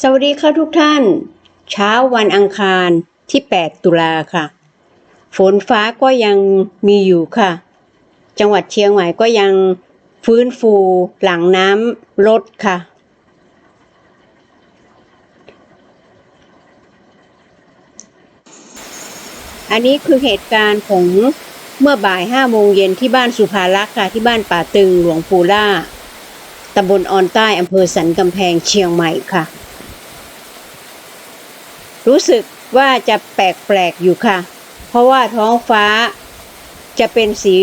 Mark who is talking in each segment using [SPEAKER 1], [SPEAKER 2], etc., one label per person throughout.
[SPEAKER 1] สวัสดีค่ะทุกท่าน เช้าวันอังคารที่ 8 ตุลาค่ะ ฝนฟ้าก็ยังมีอยู่ค่ะ จังหวัดเชียงใหม่ก็ยังฟื้นฟูหลังน้ำลดค่ะ อันนี้คือเหตุการณ์ของเมื่อบ่าย5โมงเย็นที่บ้านสุภารักษ์ค่ะ ที่บ้านป่าตึงหลวงปู่ล่าตำบลออนใต้อำเภอสันกำแพงเชียงใหม่ค่ะ รู้สึกว่าจะแปลกๆอยู่ค่ะ เพราะว่าท้องฟ้าจะเป็นสี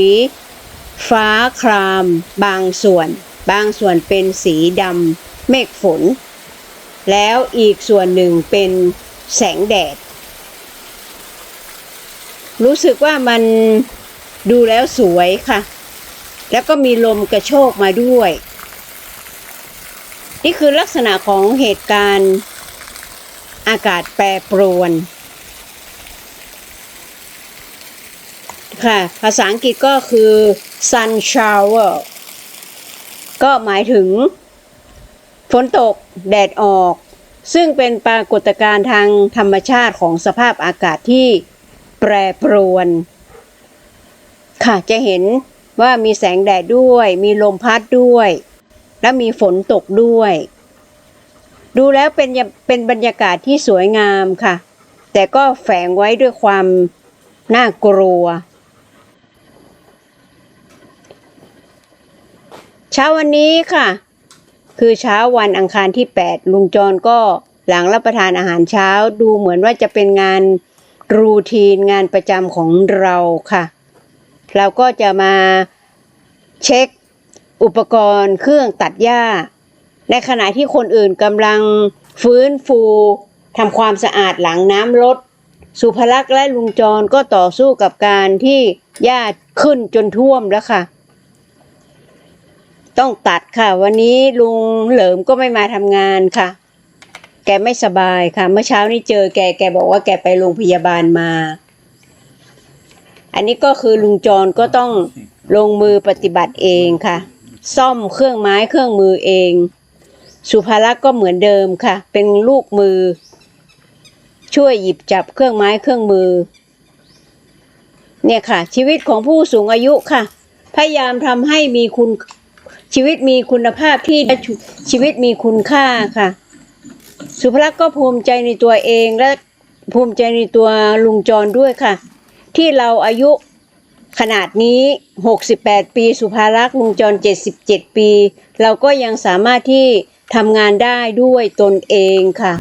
[SPEAKER 1] ฟ้าคราม บางส่วน บางส่วนเป็นสีดำเมฆฝน แล้วอีกส่วนหนึ่งเป็นแสงแดด รู้สึกว่ามันดูแล้วสวยค่ะ แล้วก็มีลมกระโชกมาด้วย นี่คือลักษณะของเหตุการณ์ อากาศแปรปรวน ค่ะ ภาษาอังกฤษก็คือ sun shower ก็หมายถึง ฝนตกแดดออก ซึ่งเป็นปรากฏการณ์ทางธรรมชาติของสภาพอากาศที่แปรปรวน ค่ะ จะเห็นว่ามีแสงแดดด้วย มีลมพัดด้วย และมีฝนตกด้วย ดูแล้วเป็นเป็นบรรยากาศที่สวยงามค่ะ แต่ก็แฝงไว้ด้วยความน่ากลัว เช้าวันนี้ค่ะ คือเช้าวันอังคารที่ 8 ลุงจรก็หลังรับประทานอาหารเช้าดูเหมือนว่าจะเป็นงานรูทีนงานประจำของเราค่ะ เราก็จะมาเช็คอุปกรณ์เครื่องตัดหญ้า ในขณะที่คนอื่นกำลังฟื้นฟูทำความสะอาดหลังน้ำลด สุภลักษณ์และลุงจรก็ต่อสู้กับการที่หญ้าขึ้นจนท่วมแล้วค่ะ ต้องตัดค่ะ วันนี้ลุงเหลิมก็ไม่มาทำงานค่ะ แกไม่สบายค่ะ เมื่อเช้านี้เจอแกแกบอกว่าแกไปโรงพยาบาลมา อันนี้ก็คือลุงจรก็ต้องลงมือปฏิบัติเองค่ะ ซ่อมเครื่องไม้เครื่องมือเอง สุภารักษ์ก็เหมือนเดิมค่ะ เป็นลูกมือ ช่วยหยิบจับเครื่องไม้เครื่องมือ เนี่ยค่ะ ชีวิตของผู้สูงอายุค่ะ พยายามทำให้มีคุณชีวิตมีคุณภาพที่ชีวิตมีคุณค่าค่ะ สุภลักษณ์ก็ภูมิใจในตัวเองและภูมิใจในตัวลุงจรด้วยค่ะ ที่เราอายุขนาดนี้ 68 ปี สุภารักษ์ลุงจร 77 ปี เราก็ยังสามารถที่ ทำงานได้ด้วยตนเองค่ะ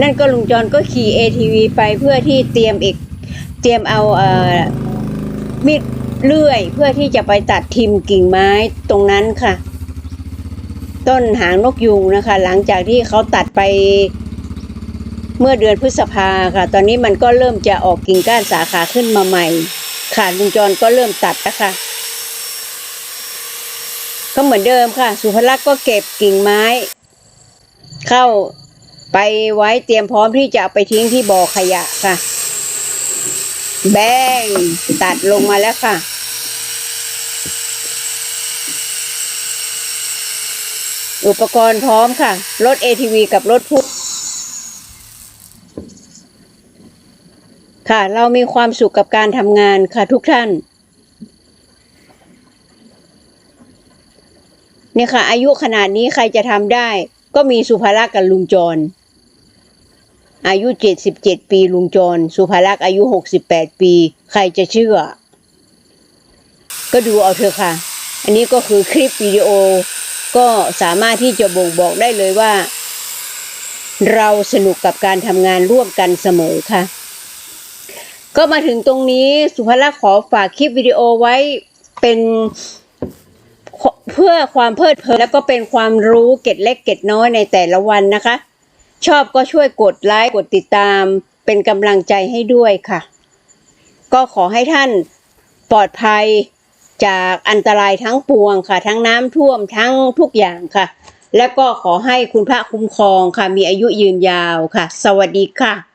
[SPEAKER 1] นั่นก็ลุงจรก็ขี่ ATV ไปเพื่อที่เตรียมอีกเตรียมเอาเอ่อมีดเลื่อยเพื่อที่จะไปตัดทิมกิ่งไม้ตรงนั้นค่ะ ต้นหางนกยูงนะคะ หลังจากที่เขาตัดไปเมื่อเดือนพฤษภาค่ะ ตอนนี้มันก็เริ่มจะออกกิ่งก้านสาขาขึ้นมาใหม่ ค่ะลุงจรก็เริ่มตัดแล้วค่ะ ก็เหมือนเดิมค่ะ สุภลักษณ์ก็เก็บกิ่งไม้ เข้าไปไว้เตรียมพร้อมที่จะไปทิ้งที่บ่อขยะค่ะ แบงตัดลงมาแล้วค่ะ อุปกรณ์พร้อมค่ะ รถ ATV กับรถพุค่ะ เรามีความสุขกับการทำงานค่ะทุกท่าน เนี่ยค่ะ อายุขนาดนี้ใครจะทำได้ ก็มีสุภารักษณ์กับลุงจร อายุเจ็ดสิบเจ็ดปีลุงจร สุภารักษ์อายุหกสิบแปดปี ใครจะเชื่อ ก็ดูเอาเถอะค่ะ อันนี้ก็คือคลิปวิดีโอ ก็สามารถที่จะบ่งบอกได้เลยว่า เราสนุกกับการทำงานร่วมกันเสมอค่ะ ก็มาถึงตรงนี้สุภลักษณ์ขอฝากคลิปวิดีโอไว้เป็น เพื่อความเพลิดเพลินแล้วก็เป็นความรู้เก็ดเล็กเก็ดน้อยในแต่ละวันนะคะ ชอบก็ช่วยกดไลค์กดติดตาม เป็นกำลังใจให้ด้วยค่ะ ก็ขอให้ท่านปลอดภัยจากอันตรายทั้งปวงค่ะ ทั้งน้ำท่วมทั้งทุกอย่างค่ะ และก็ขอให้คุณพระคุ้มครองค่ะ มีอายุยืนยาวค่ะ สวัสดีค่ะ